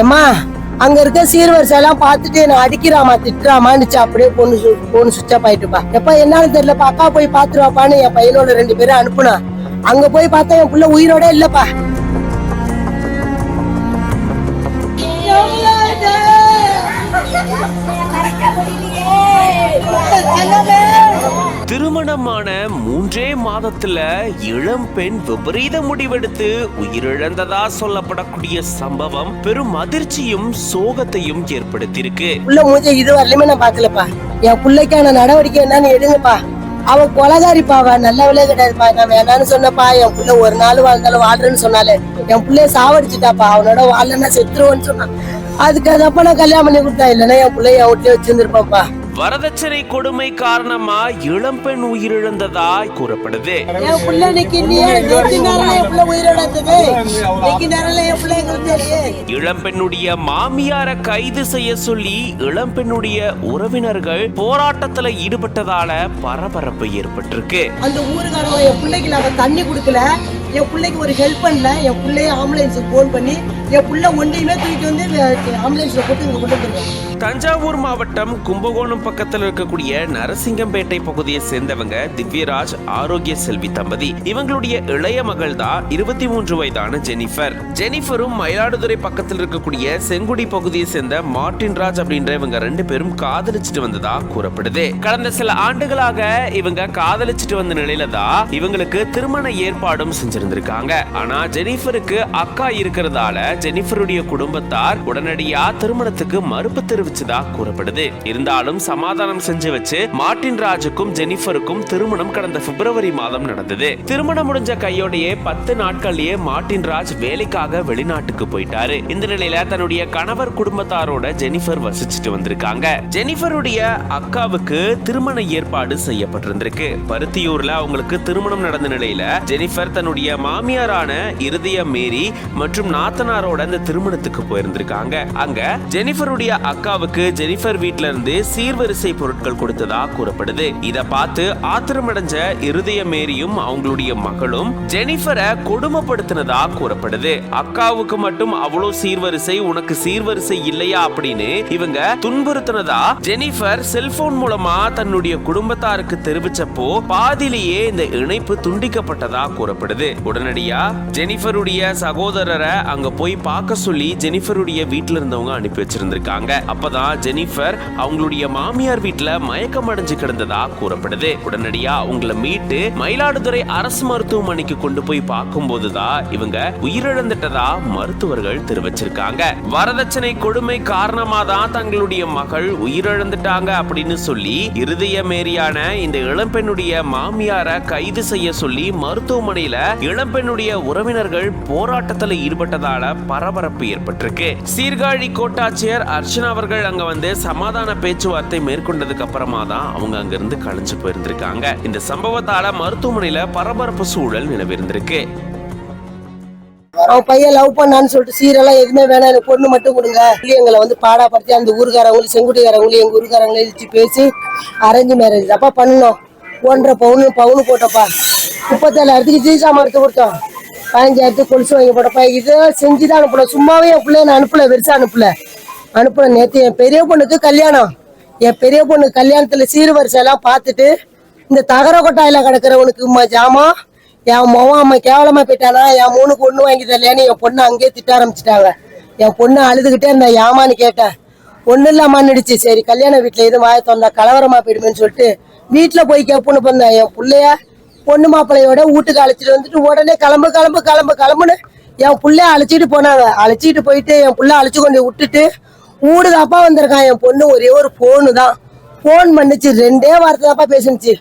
ஏம்மா அங்க இருக்க சீர்வரிசை எல்லாம் பார்த்துட்டு என்ன அடிக்கிறாமா திட்டுறாமான்னுச்சு அப்படியே பொண்ணு பொண்ணு சுவிட்ச் ஆஃப் ஆயிட்டுப்பா எப்ப என்னன்னு தெரியலப்பா அக்கா போய் பாத்துருவாப்பான்னு என் பையனோட ரெண்டு பேரும் அனுப்புனா. அங்க போய் பார்த்தா என் பிள்ளை உயிரோட இல்லப்பா. திருமணமான மூன்றே மாதத்துல இளம் பெண் விபரீத முடிவெடுத்து உயிரிழந்ததா சொல்லப்படக்கூடிய சம்பவம் பெரும் அதிர்ச்சியும் சோகத்தையும் ஏற்படுத்தியிருக்கு. உள்ள மூஞ்ச இது நான் பாக்கலப்பா என் பிள்ளைக்கான நடவடிக்கை என்னன்னு எடுங்கப்பா அவன் கொலகாரிப்பா அவ நல்லவளே கிடையாதுப்பா. நான் வேணான்னு சொன்னப்பா. என் பிள்ளை ஒரு நாள் வாழ்ந்தாலும் வாழ்றேன்னு சொன்னாலே என் பிள்ளைய சாவடிச்சுட்டாப்பா. அவனோட வாழனா செத்துருவோன்னு சொன்னான். அதுக்கு அதப்ப நான் கல்யாணம் பண்ணி கொடுத்தா இல்லைன்னா என் பிள்ளைய என் வீட்லயே வச்சிருந்திருப்பாப்பா வரதட்சணை கொடுமை காரணமா இளம் பெண் உயிரிழந்ததா கூறப்படுது. என் புள்ள இன்னைக்கு இல்லையே நேற்று நேரம் என் புள்ள உயிரோட இருந்தது இன்னைக்கு நேரம் என் புள்ள எங்களுக்கு தெரியும் இளம் பெண்ணுடைய மாமியார கைது செய்ய சொல்லி இளம் பெண்ணுடைய உறவினர்கள் போராட்டத்துல ஈடுபட்டதால பரபரப்பு ஏற்பட்டிருக்கு. அந்த ஊருக்காரங்க என் பிள்ளைக்கு நாங்க தண்ணி கொடுக்கல. என் பிள்ளைக்கு ஒரு ஹெல்ப் பண்ணல. என் பிள்ளைய ஆம்புலன்ஸுக்கு ஃபோன் பண்ணி என் புள்ள ஒன்றையுமே தூக்கிட்டு வந்து ஆம்புலன்ஸ்ல போட்டு இங்க கொண்டு தஞ்சாவூர் மாவட்டம் கும்பகோணம் பக்கத்தில் இருக்கக்கூடிய நரசிங்கம்பேட்டை பகுதியை சேர்ந்தவங்க திவ்யராஜ் ஆரோக்கிய செல்வி தம்பதி. இவங்களுடைய இளைய மகள் தான் இருபத்தி மூன்று வயதான ஜெனிஃபர். ஜெனிஃபரும் மயிலாடுதுறை பக்கத்தில் இருக்கக்கூடிய செங்குடி பகுதியை சேர்ந்த மார்டின் ராஜ் அப்படின்ற இவங்க ரெண்டு பேரும் காதலிச்சுட்டு வந்ததா கூறப்படுது. கடந்த சில ஆண்டுகளாக இவங்க காதலிச்சுட்டு வந்த நிலையில தான் இவங்களுக்கு திருமண ஏற்பாடும் செஞ்சிருந்திருக்காங்க. ஆனா ஜெனிஃபருக்கு அக்கா இருக்கிறதால ஜெனிஃபருடைய குடும்பத்தார் உடனடியா திருமணத்துக்கு மறுப்பு தெரிவிச்சதா கூறப்படுது. இருந்தாலும் சமாதானம் செஞ்சு வச்சு மார்டின் ராஜுக்கும் ஜெனிஃபருக்கும் திருமணம் கடந்த பிப்ரவரி மாதம் நடந்தது. திருமணம் முடிஞ்ச கையோடையே பத்து நாட்கள்லயே மார்டின் ராஜ் வேலைக்காக வெளிநாட்டுக்கு போயிட்டாரு. இந்த நிலையில தன்னுடைய கணவர் குடும்பத்தாரோட ஜெனிஃபர் வசிச்சுட்டு வந்திருக்காங்க. ஜெனிஃபருடைய அக்காவுக்கு திருமண ஏற்பாடு செய்யப்பட்டிருந்திருக்கு. பருத்தியூர்ல அவங்களுக்கு திருமணம் நடந்த நிலையில ஜெனிஃபர் தன்னுடைய மாமியாரான இருதய மேரி மற்றும் நாத்தனார் நாத்தனாரோட அந்த திருமணத்துக்கு போயிருந்திருக்காங்க. அங்க ஜெனிஃபருடைய அக்காவுக்கு ஜெனிஃபர் வீட்ல இருந்து சீர்வரிசை பொருட்கள் கொடுத்ததா கூறப்படுது. இத பார்த்து ஆத்திரமடைஞ்ச இருதய மேரியும் அவங்களுடைய மகளும் ஜெனிஃபரை கொடுமைப்படுத்தினதா கூறப்படுது. அக்காவுக்கு மட்டும் அவ்வளவு சீர்வரிசை உனக்கு சீர்வரிசை இல்லையா அப்படின்னு இவங்க துன்புறுத்தினதா ஜெனிஃபர் செல்போன் மூலமா தன்னுடைய குடும்பத்தாருக்கு தெரிவிச்சப்போ பாதியிலேயே இந்த இணைப்பு துண்டிக்கப்பட்டதா கூறப்படுது. உடனடியா ஜெனிஃபருடைய சகோதரரை அங்க போய் பார்க்க சொல்லி ஜெனிஃபருடைய வீட்டில் இருந்தவங்க அனுப்பி வச்சிருந்திருக்காங்க. அப்பதான் ஜெனிஃபர் அவங்களுடைய மாமியார் வீட்டில் மயக்கம் அடைஞ்சு கிடந்ததா கூறப்படுது. உடனடியா அவங்கள மீட்டு மயிலாடுதுறை அரசு மருத்துவமனைக்கு கொண்டு போய் பார்க்கும்போதுதான் இவங்க உயிரிழந்துட்டதா மருத்துவர்கள் தெரிவிச்சிருக்காங்க. வரதட்சணை கொடுமை காரணமா தான் தங்களுடைய மகள் உயிரிழந்துட்டாங்க அப்படின்னு சொல்லி இருதய மேரியான இந்த இளம்பெண்ணுடைய மாமியார கைது செய்ய சொல்லி மருத்துவமனையில இளம்பெண்ணுடைய உறவினர்கள் போராட்டத்தில் ஈடுபட்டதால பரபரப்பு ஏற்பட்டிருக்கு. சீர்காழி கோட்டாட்சியர் அர்ச்சனா அவர்கள் அங்க வந்து சமாதான பேச்சுவார்த்தை மேற்கொண்டதுக்கு அப்புறமா தான் அவங்க அங்கிருந்து கழிஞ்சு போயிருந்திருக்காங்க. இந்த சம்பவத்தால மருத்துவமனையில பரபரப்பு சூழல் நிலவிருந்திருக்கு. அவன் பையன் லவ் பண்ணான்னு சொல்லிட்டு சீரெல்லாம் எதுவுமே வேணாம் எனக்கு பொண்ணு மட்டும் கொடுங்க. எங்களை வந்து பாடாப்படுத்தி அந்த ஊருக்காரங்களும் செங்குடிக்காரங்களும் எங்க ஊருக்காரங்களும் இழுத்து பேசி அரேஞ்ச் மேரேஜ் அப்பா பண்ணணும். ஒன்றரை பவுனு பவுனு போட்டப்பா. முப்பத்தேழாயிரத்துக்கு ஜீசா மருத்துவ கொடுத்தோம். பதினஞ்சாயிரத்துக்கு கொலுசு வாங்கி போட்டப்பா இது செஞ்சு தான் அனுப்பல. சும்மாவே என் பிள்ளைய நான் அனுப்பல வெறுசா அனுப்பல. அனுப்பல நேற்று என் பெரிய பொண்ணுக்கு கல்யாணம். என் பெரிய பொண்ணு கல்யாணத்துல சீர்வரிசை எல்லாம் பார்த்துட்டு இந்த தகர கொட்டாயில கிடக்கிறவனுக்கு ம- ஜாமான் என் மகன் அம்மா கேவலமா போயிட்டானா என் மூணுக்கு ஒண்ணு வாங்கி தரலையான்னு என் பொண்ணு அங்கேயே திட்ட ஆரம்பிச்சிட்டாங்க. என் பொண்ணு அழுதுகிட்டே இருந்தா ஏமான்னு கேட்டேன் ஒன்றும் இல்லாமான்னு நடிச்சு சரி கல்யாண வீட்டில் எதுவும் வாய தந்தா கலவரமா போயிடுமேன்னு சொல்லிட்டு வீட்டில் போய் கேப்புன்னு பண்ணேன் என் பிள்ளைய பொண்ணு மாப்பிள்ளையோட வீட்டுக்கு அழைச்சிட்டு வந்துட்டு உடனே கிளம்பு கிளம்பு கிளம்பு கிளம்புன்னு என் பிள்ளைய அழைச்சிட்டு போனாங்க. அழைச்சிட்டு போயிட்டு என் பிள்ளை அழைச்சு கொண்டு விட்டுட்டு ஊடுதாப்பா வந்திருக்கான். என் பொண்ணு ஒரே ஒரு ஃபோனு தான். ஃபோன் பண்ணுச்சு ரெண்டே வார்த்தை தான்ப்பா பேசுனுச்சு.